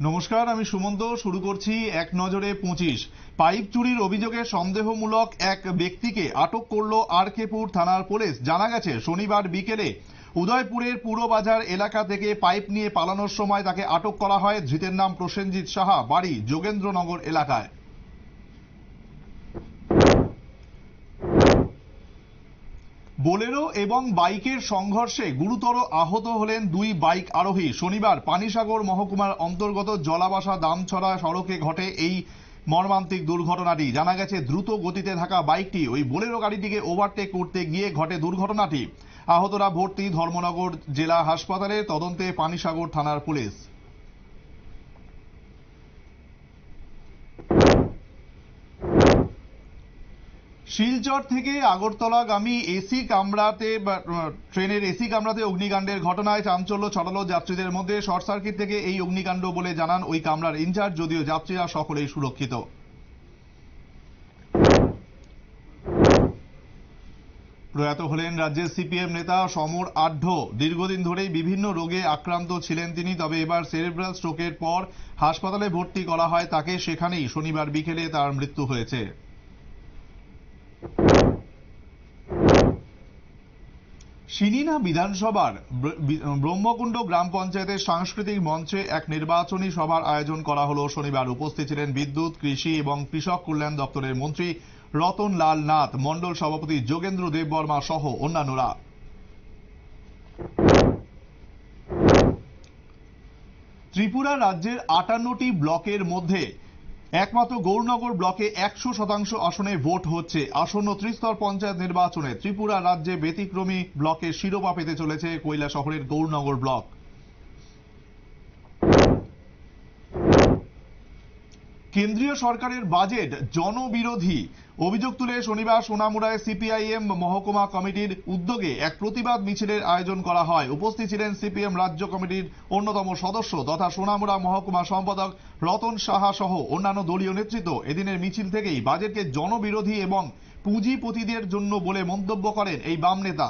নমস্কার, আমি সুমন্ত। শুরু করছি এক নজরে পঁচিশ। পাইপ চুরির অভিযোগে সন্দেহমূলক এক ব্যক্তিকে আটক করল আরকেপুর থানার পুলিশ। জানা গেছে, শনিবার বিকেলে উদয়পুরের পুরবাজার এলাকা থেকে পাইপ নিয়ে পালানোর সময় তাকে আটক করা হয়। ধৃতের নাম প্রসেনজিৎ সাহা, বাড়ি যোগেন্দ্রনগর এলাকায়। বোলেরো এবং বাইকের সংঘর্ষে গুরুতর আহত হলেন দুই বাইক আরোহী। শনিবার পানিসাগর মহকুমার অন্তর্গত জলাবাসা দামছড়া সড়কে ঘটে এই মর্মান্তিক দুর্ঘটনাটি। জানা গেছে, দ্রুত গতিতে থাকা বাইকটি ওই বোলেরো গাড়িটিকে ওভারটেক করতে গিয়ে ঘটে দুর্ঘটনাটি। আহতরা ভর্তি ধর্মনগর জেলা হাসপাতালে তদন্তে পানিসাগর থানার পুলিশ। শিলচর থেকে আগরতলাগামী এসি কামরাতে ট্রেনের এসি কামরাতে অগ্নিকাণ্ডের ঘটনায় চাঞ্চল্য ছড়ালো যাত্রীদের মধ্যে। শর্ট সার্কিট থেকে এই অগ্নিকাণ্ড বলে জানান ওই কামরার ইনচার্জ, যদিও যাত্রীরা সকলেই সুরক্ষিত। প্রয়াত হলেন রাজ্যের সিপিএম নেতা সমর আঢ্য দীর্ঘদিন ধরেই বিভিন্ন রোগে আক্রান্ত ছিলেন তিনি, তবে এবার সেরেব্রাল স্ট্রোকের পর হাসপাতালে ভর্তি করা হয় তাকে। সেখানেই শনিবার বিকেলে তার মৃত্যু হয়েছে। সিনিনা বিধানসভার ব্র- ব্রহ্মকুণ্ড গ্রাম পঞ্চায়েতের সাংস্কৃতিক মঞ্চে এক নির্বাচনী সভার আয়োজন করা হলো। শনিবার উপস্থিত ছিলেন বিদ্যুৎ, কৃষি এবং কৃষক কল্যাণ দপ্তরের মন্ত্রী রতন লাল নাথ, মণ্ডল সভাপতি যোগেন্দ্র দেববর্মা সহ অন্যান্যরা। ত্রিপুরা রাজ্যের আটান্নটি ব্লকের মধ্যে একমাত্র গৌরনগর ব্লকে একশো শতাংশ আসনে ভোট হচ্ছে। আসন্ন ত্রিস্তর পঞ্চায়েত নির্বাচনে ত্রিপুরা রাজ্যে ব্যতিক্রমী ব্লকে শিরোপা পেতে চলেছে কৈলা শহরের গৌরনগর ব্লক। কেন্দ্রীয় সরকারের বাজেট জনবিরোধী। অভিযোগ তুলে শনিবার সোনামুড়ায় সিপিআইএম মহকুমা কমিটির উদ্যোগে এক প্রতিবাদ মিছিলের আয়োজন করা হয়। উপস্থিত ছিলেন সিপিএম রাজ্য কমিটির অন্যতম সদস্য তথা সোনামুড়া মহকুমা সম্পাদক রতন সাহা সহ অন্যান্য দলীয় নেতৃত্ব। এদিনের মিছিল থেকেই বাজেটকে জনবিরোধী এবং পুঁজিপতিদের জন্য বলে মন্তব্য করেন এই বাম নেতা।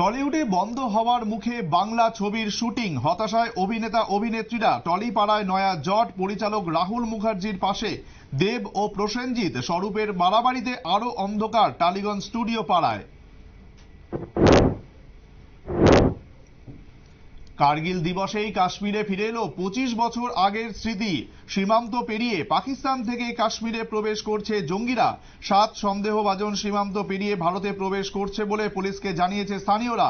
টলিউডে বন্ধ হওয়ার মুখে বাংলা ছবির শুটিং, হতাশায় অভিনেতা অভিনেত্রীরা টলিপাড়ায় নয়া জট পরিচালক রাহুল মুখার্জির পাশে। দেব ও প্রসেনজিৎ স্বরূপের বাড়াবাড়িতে আরও অন্ধকার টালিগঞ্জ স্টুডিও পাড়ায়। কার্গিল দিবসেই কাশ্মীরে ফিরে এলো পঁচিশ বছর আগের স্মৃতি। সীমান্ত পেরিয়ে পাকিস্তান থেকে কাশ্মীরে প্রবেশ করছে জঙ্গিরা। সাত সন্দেহভাজন সীমান্ত পেরিয়ে ভারতে প্রবেশ করছে বলে পুলিশকে জানিয়েছে স্থানীয়রা।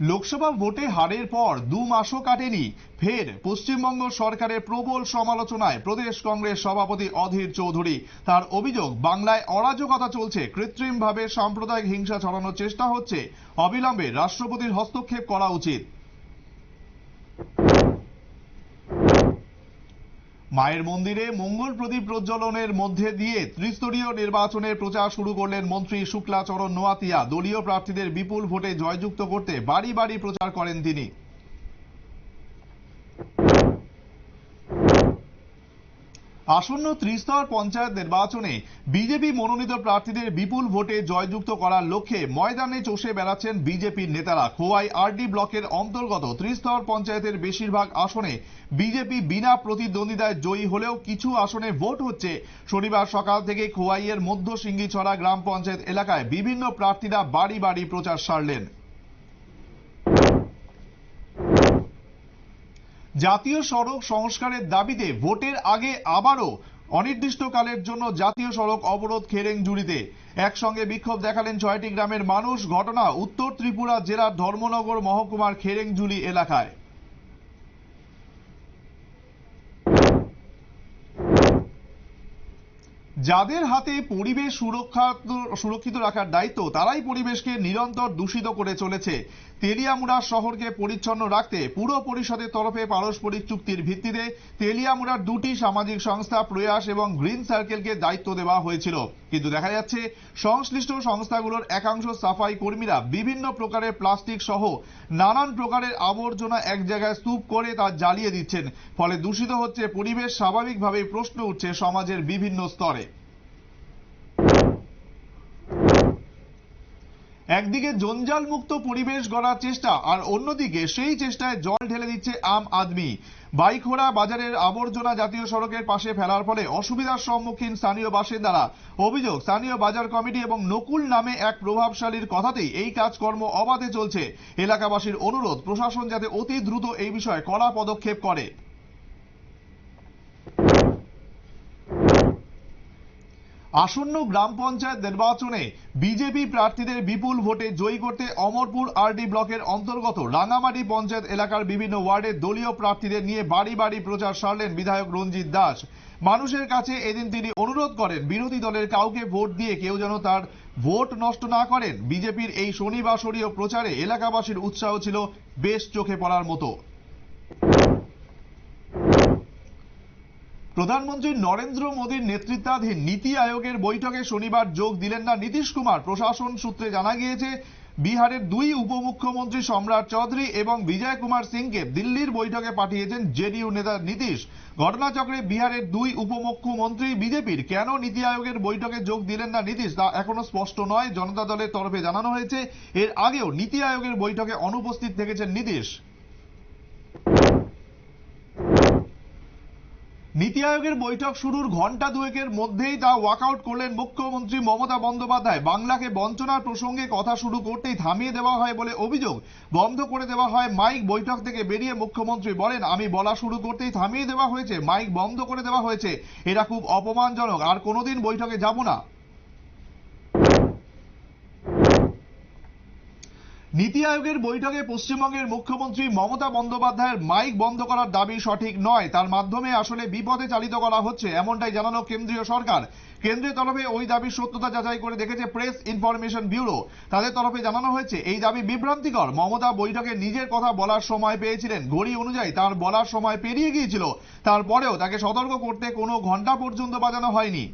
লোকসভা ভোটে হারের পর দু মাসও কাটেনি। ফের পশ্চিমবঙ্গ সরকারের প্রবল সমালোচনায় প্রদেশ কংগ্রেস সভাপতি অধীর চৌধুরী। তার অভিযোগ, বাংলায় অরাজকতা চলছে, কৃত্রিমভাবে সাম্প্রদায়িক হিংসা ছড়ানোর চেষ্টা হচ্ছে। অবিলম্বে রাষ্ট্রপতির হস্তক্ষেপ করা উচিত। মায়ের মন্দিরে মঙ্গল প্রদীপ প্রজ্বলনের মধ্যে দিয়ে ত্রিস্তরীয় নির্বাচনের প্রচার শুরু করলেন মন্ত্রী শুক্লাচরণ নোয়াতিয়া। দলীয় প্রার্থীদের বিপুল ভোটে জয়যুক্ত করতে বাড়ি বাড়ি প্রচার করেন তিনি। আসন্ন ত্রিস্তর পঞ্চায়েত নির্বাচনে বিজেপি মনোনীত প্রার্থীদের বিপুল ভোটে জয়যুক্ত করার লক্ষ্যে ময়দানে চষে বেড়াচ্ছেন বিজেপির নেতারা। খোয়াই আরডি ব্লকের অন্তর্গত ত্রিস্তর পঞ্চায়েতের বেশিরভাগ আসনে বিজেপি বিনা প্রতিদ্বন্দ্বিতায় জয়ী হলেও কিছু আসনে ভোট হচ্ছে। শনিবার সকাল থেকে খোয়াইয়ের মধ্য সিঙ্গিছড়া গ্রাম পঞ্চায়েত এলাকায় বিভিন্ন প্রার্থীরা বাড়ি বাড়ি প্রচার সারলেন। জাতীয় সড়ক সংস্কারের দাবিতে ভোটের আগে আবারও অনির্দিষ্টকালের জন্য জাতীয় সড়ক অবরোধ খেরেংজুড়িতে একসঙ্গে বিক্ষোভ দেখালেন ছয়টি গ্রামের মানুষ। ঘটনা উত্তর ত্রিপুরা জেলার ধর্মনগর মহকুমার খেরেংজুলি এলাকায়। যাদের হাতে পরিবেশ সুরক্ষা সুরক্ষিত রাখার দায়িত্ব, তারাই পরিবেশকে নিরন্তর দূষিত করে চলেছে। তেলিয়ামুড়া শহরকে পরিচ্ছন্ন রাখতে পুর পরিষদের তরফে পারস্পরিক চুক্তির ভিত্তিতে তেলিয়ামুড়ার দুটি সামাজিক সংস্থা প্রয়াস এবং গ্রিন সার্কেলকে দায়িত্ব দেওয়া হয়েছিল। কিন্তু দেখা যাচ্ছে, সংশ্লিষ্ট সংস্থাগুলোর একাংশ সাফাই কর্মীরা বিভিন্ন প্রকারের প্লাস্টিক সহ নানান প্রকারের আবর্জনা এক জায়গায় স্তূপ করে তা জ্বালিয়ে দিচ্ছেন। ফলে দূষিত হচ্ছে পরিবেশ। স্বাভাবিকভাবেই প্রশ্ন উঠছে সমাজের বিভিন্ন স্তরে। একদিকে জঞ্জাল মুক্ত পরিবেশ গড়ার চেষ্টা, আর অন্যদিকে সেই চেষ্টায় জল ঢেলে দিচ্ছে আম আদমি। বাইখোড়া বাজারের আবর্জনা জাতীয় সড়কের পাশে ফেলার ফলে অসুবিধার সম্মুখীন স্থানীয় বাসিন্দারা। অভিযোগ, স্থানীয় বাজার কমিটি এবং নকুল নামে এক প্রভাবশালীর কথাতেই এই কাজকর্ম অবাধে চলছে। এলাকাবাসীর অনুরোধ, প্রশাসন যাতে অতি দ্রুত এই বিষয়ে কড়া পদক্ষেপ করে। আসন্ন গ্রাম পঞ্চায়েত নির্বাচনে বিজেপি প্রার্থীদের বিপুল ভোটে জয়ী করতে অমরপুর আরডি ব্লকের অন্তর্গত রাঙামাটি পঞ্চায়েত এলাকার বিভিন্ন ওয়ার্ডে দলীয় প্রার্থীদের নিয়ে বাড়ি বাড়ি প্রচার সারলেন বিধায়ক রঞ্জিত দাস। মানুষের কাছে এদিন তিনি অনুরোধ করেন, বিরোধী দলের কাউকে ভোট দিয়ে কেউ যেন তার ভোট নষ্ট না করেন। বিজেপির এই শনিবাসরীয় প্রচারে এলাকাবাসীর উৎসাহ ছিল বেশ চোখে পড়ার মতো। প্রধানমন্ত্রী নরেন্দ্র মোদীর নেতৃত্বাধীন নীতি আয়োগের বৈঠকে শনিবার যোগ দিলেন না নীতিশ কুমার। প্রশাসন সূত্রে জানা গিয়েছে, বিহারের দুই উপমুখ্যমন্ত্রী সম্রাট চৌধুরী এবং বিজয় কুমার সিংকে দিল্লির বৈঠকে পাঠিয়েছেন জেডিইউ নেতা নীতিশ। ঘটনাচক্রে বিহারের দুই উপমুখ্যমন্ত্রী বিজেপির কেন নীতি আয়োগের বৈঠকে যোগ দিলেন না নীতিশ তা এখনও স্পষ্ট নয়। জনতা দলের তরফে জানানো হয়েছে, এর আগেও নীতি আয়োগের বৈঠকে অনুপস্থিত থেকেছেন নীতিশ। নীতি আয়োগের বৈঠক শুরুর ঘণ্টা দুয়েকের মধ্যেই তা ওয়াকআউট করলেন মুখ্যমন্ত্রী মমতা বন্দ্যোপাধ্যায়। বাংলাকে বঞ্চনার প্রসঙ্গে কথা শুরু করতেই থামিয়ে দেওয়া হয় বলে অভিযোগ। বন্ধ করে দেওয়া হয় মাইক। বৈঠক থেকে বেরিয়ে মুখ্যমন্ত্রী বলেন, আমি বলা শুরু করতেই থামিয়ে দেওয়া হয়েছে। মাইক বন্ধ করে দেওয়া হয়েছে। এটা খুব অপমানজনক। আর কোনোদিন বৈঠকে যাব না। নীতি আয়োগের বৈঠকে পশ্চিমবঙ্গের মুখ্যমন্ত্রী মমতা বন্দ্যোপাধ্যায়ের মাইক বন্ধ করার দাবি সঠিক নয়। তার মাধ্যমে আসলে বিপদে চালিত করা হচ্ছে, এমনটাই জানানো কেন্দ্রীয় সরকার। কেন্দ্রের তরফে ওই দাবির সত্যতা যাচাই করে দেখেছে প্রেস ইনফরমেশন ব্যুরো। তাদের তরফে জানানো হয়েছে, এই দাবি বিভ্রান্তিকর। মমতা বৈঠকে নিজের কথা বলার সময় পেয়েছিলেন। ঘড়ি অনুযায়ী তার বলার সময় পেরিয়ে গিয়েছিল। তারপরেও তাকে সতর্ক করতে কোনো ঘণ্টা পর্যন্ত বাজানো হয়নি।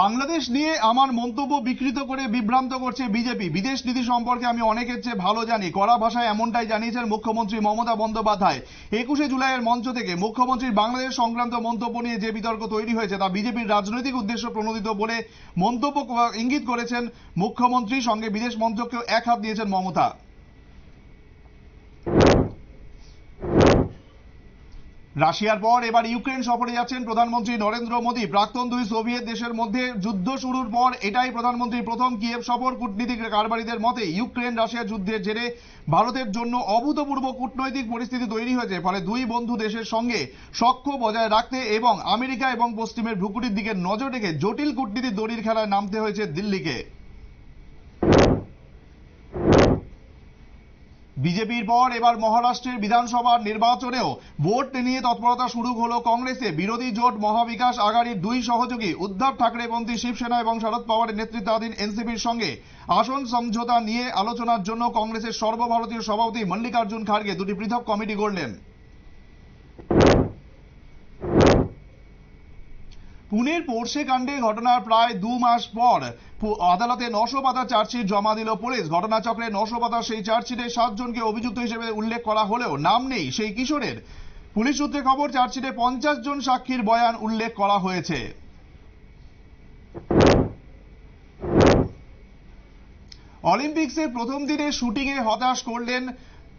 বাংলাদেশ নিয়ে আমার মন্তব্য বিকৃত করে বিভ্রান্ত করছে বিজেপি। বিদেশ নীতি সম্পর্কে আমি অনেকের চেয়ে ভালো জানি। কড়া ভাষায় এমনটাই জানিয়েছেন মুখ্যমন্ত্রী মমতা বন্দ্যোপাধ্যায়। একুশে জুলাইয়ের মঞ্চ থেকে মুখ্যমন্ত্রীর বাংলাদেশ সংক্রান্ত মন্তব্য নিয়ে যে বিতর্ক তৈরি হয়েছে তা বিজেপির রাজনৈতিক উদ্দেশ্য প্রণোদিত বলে মন্তব্য ইঙ্গিত করেছেন মুখ্যমন্ত্রী। সঙ্গে বিদেশ মন্ত্রককেও এক হাত দিয়েছেন মমতা। রাশিয়ার পর এবার ইউক্রেন সফরে যাচ্ছেন প্রধানমন্ত্রী নরেন্দ্র মোদী। প্রাক্তন দুই সোভিয়েত দেশের মধ্যে যুদ্ধ শুরুর পর এটাই প্রধানমন্ত্রীর প্রথম কিয়েভ সফর কূটনীতিক কারবারিদের মতে ইউক্রেন রাশিয়া যুদ্ধের জেরে ভারতের জন্য অভূতপূর্ব কূটনৈতিক পরিস্থিতি তৈরি হয়েছে। ফলে দুই বন্ধু দেশের সঙ্গে সখ্য বজায় রাখতে এবং আমেরিকা এবং পশ্চিমের ভ্রুকুটির দিকে নজর রেখে জটিল কূটনীতির দড়ির খেলায় নামতে হয়েছে দিল্লিকে। বিজেপির পর এবার মহারাষ্ট্রের বিধানসভার নির্বাচনেও ভোট নিয়ে তৎপরতা শুরু হলো কংগ্রেসে। বিরোধী জোট মহাবিকাশ আগাড়ির দুই সহযোগী উদ্ধব ঠাকরেপন্থী শিবসেনা এবং শরদ পাওয়ারের নেতৃত্বাধীন এনসিপির সঙ্গে আসন সমঝোতা নিয়ে আলোচনার জন্য কংগ্রেসের সর্বভারতীয় সভাপতি মল্লিকার্জুন খাড়গে দুটি পৃথক কমিটি গড়লেন। পুনের পোর্শে কাণ্ডে ঘটনার প্রায় দু মাস পর আদালতে নশো পাতা চার্জশিট জমা দিল পুলিশ। ঘটনাচক্রে নশো পাতা সেই চার্জশিটে সাতজনকে অভিযুক্ত হিসেবে উল্লেখ করা হলেও নাম নেই সেই কিশোরের। পুলিশ সূত্রে খবর, চার্জশিটে পঞ্চাশ জন সাক্ষীর বয়ান উল্লেখ করা হয়েছে। অলিম্পিক্সের প্রথম দিনে শুটিংয়ে হতাশ করলেন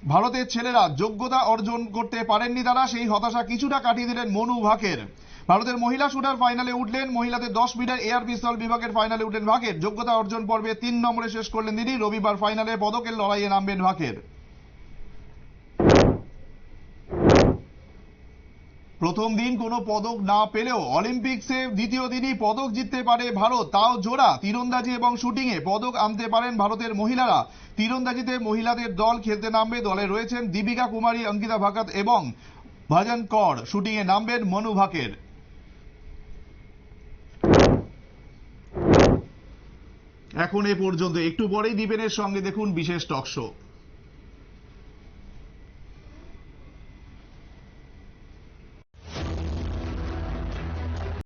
ভারতের ছেলেরা। যোগ্যতা অর্জন করতে পারেননি তারা, সেই হতাশা কিছুটা কাটিয়ে দিলেন মনু ভাকের। ভারতের মহিলা শুটার ফাইনালে উঠলেন মহিলাদের দশ মিটার এয়ার পিস্তল বিভাগের ফাইনালে উঠলেন ভাকের। যোগ্যতা অর্জন পর্বে তিন নম্বরে শেষ করলেন তিনি। রবিবার ফাইনালে পদকের লড়াইয়ে নামবেন ভাকের। প্রথম দিন কোনো পদক না পেলেও অলিম্পিক্সে দ্বিতীয় দিনই পদক জিততে পারে ভারত। তাও জোড়া তীরন্দাজি এবং শুটিংয়ে পদক আনতে পারেন ভারতের মহিলারা। তীরন্দাজিতে মহিলাদের দল খেলতে নামবে দলে রয়েছেন দীপিকা কুমারী, অঙ্কিতা ভাকাত এবং ভজন কর। শুটিংয়ে নামবেন মনু ভাকের। এখন এ পর্যন্ত একটু পরেই দিবেনের সঙ্গে দেখুন বিশেষ টক শো।